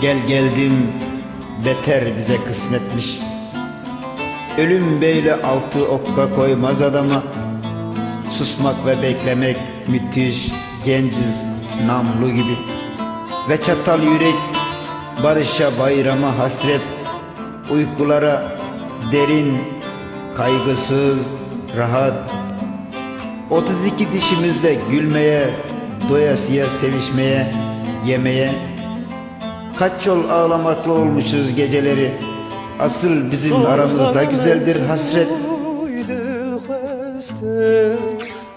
Gel geldim beter bize kısmetmiş. Ölüm beyle altı okka koymaz adama. Susmak ve beklemek müthiş Genciz namlu gibi. Ve çatal yürek Barışa bayrama hasret. Uykulara derin Kaygısız rahat. 32 dişimizde gülmeye Doyasıya sevişmeye Yemeye Kaç yol ağlamakla olmuşuz geceleri? Asıl bizim aramızda güzeldir hasret.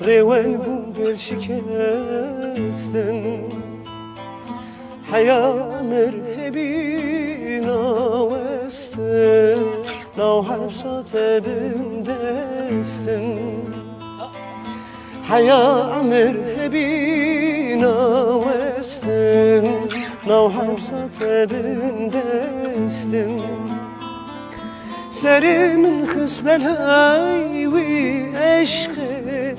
Rewen bugel şikestin Haya merhebi navestin Nav harsa tebim destin Haya merhebi navestin Nav harsa sevindistim Serimin hısbel hayvi eşki.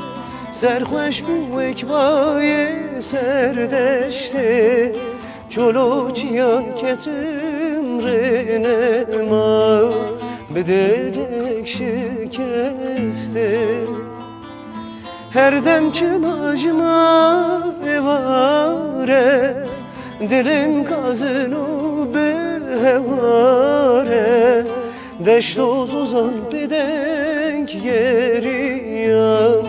Serhoş büyük vayi serdeşti Çoluk ciyan ketimrine ma Biderek şikesti. Her dem çın acıma evare. Dilim kazını behevare Deş toz uzan bedenk geriyan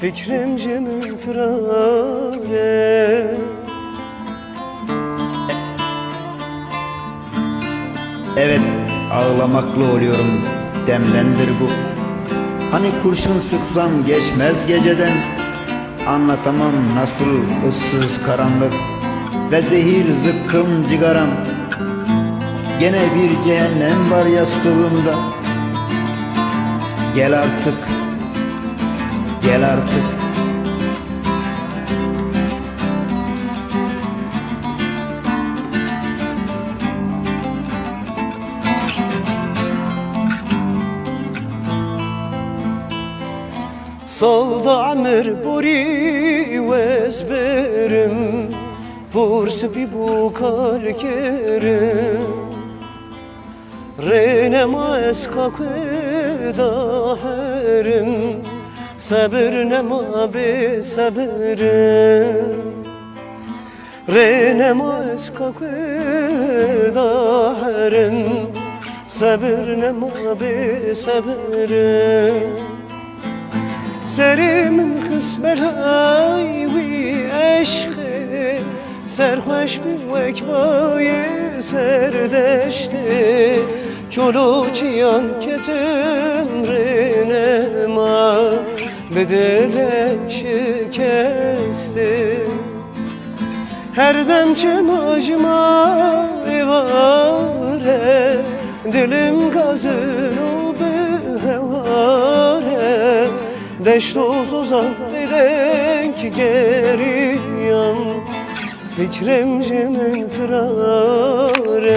Fikrim cemil firare Evet ağlamaklı oluyorum. Demlendir bu. Hani kurşun sıksam geçmez geceden. Anlatamam nasıl ıssız karanlık Ve zehir zıkkım cigaram. Gene bir cehennem var yastığımda. Gel artık Gel artık. Solda amir buri vezberim Porsi bukal kere Reynema eskakı da herin Sabır ne nema be sabırın Reynema eskakı da herin Sabır nema be sabırın Serimin kısmer hayvi eşk سرخوش بی وکبای سردشته چلو چیان کتم رنما به دلک شکسته her dem çemacıma evare Dilim gazın o behevare Deş toz uzan renk geri yan Fikrim cemin firare